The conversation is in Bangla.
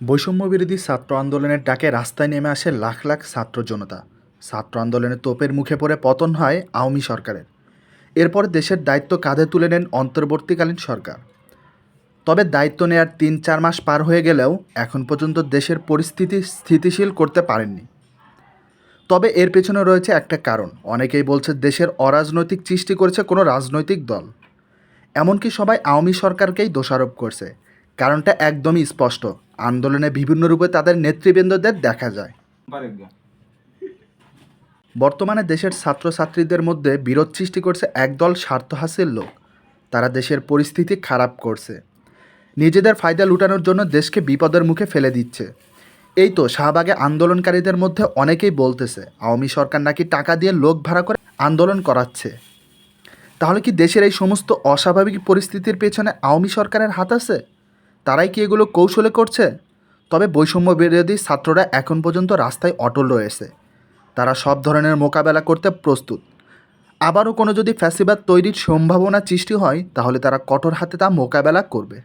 বৈষম্য বিরোধী ছাত্র আন্দোলনের ডাকে রাস্তায় নেমে আসে লাখ লাখ ছাত্র জনতা। ছাত্র আন্দোলনের তোপের মুখে পড়ে পতন হয় আওয়ামী সরকারের। এরপর দেশের দায়িত্ব কাঁধে তুলে নেন অন্তর্বর্তীকালীন সরকার। তবে দায়িত্ব নেয়ার তিন চার মাস পার হয়ে গেলেও এখন পর্যন্ত দেশের পরিস্থিতি স্থিতিশীল করতে পারেননি। তবে এর পেছনে রয়েছে একটা কারণ। অনেকেই বলছে দেশের অরাজনৈতিক সৃষ্টি করেছে কোনো রাজনৈতিক দল। এমনকি সবাই আওয়ামী সরকারকেই দোষারোপ করছে। কারণটা একদমই স্পষ্ট। আন্দোলনে বিভিন্ন রূপে তাদের নেতৃবৃন্দদের দেখা যায়। বর্তমানে দেশের ছাত্রছাত্রীদের মধ্যে বিরোধ সৃষ্টি করছে একদল স্বার্থহাসিল লোক। তারা দেশের পরিস্থিতি খারাপ করছে। নিজেদের ফায়দা লুটানোর জন্য দেশকে বিপদের মুখে ফেলে দিচ্ছে। এই তো শাহবাগে আন্দোলনকারীদের মধ্যে অনেকেই বলতেছে, আওয়ামী সরকার নাকি টাকা দিয়ে লোক ভাড়া করে আন্দোলন করাচ্ছে। তাহলে কি দেশের এই সমস্ত অস্বাভাবিক পরিস্থিতির পেছনে আওয়ামী সরকারের হাত আছে? তারাই কি এগুলো কৌশলে করছে? তবে বৈষম্য বিরোধী ছাত্ররা এখন পর্যন্ত রাস্তায় অটল রয়েছে। তারা সব ধরনের মোকাবেলা করতে প্রস্তুত। আবারও কোনো যদি ফ্যাসিবাদ তৈরির সম্ভাবনা সৃষ্টি হয়, তাহলে তারা কঠোর হাতে তা মোকাবেলা করবে।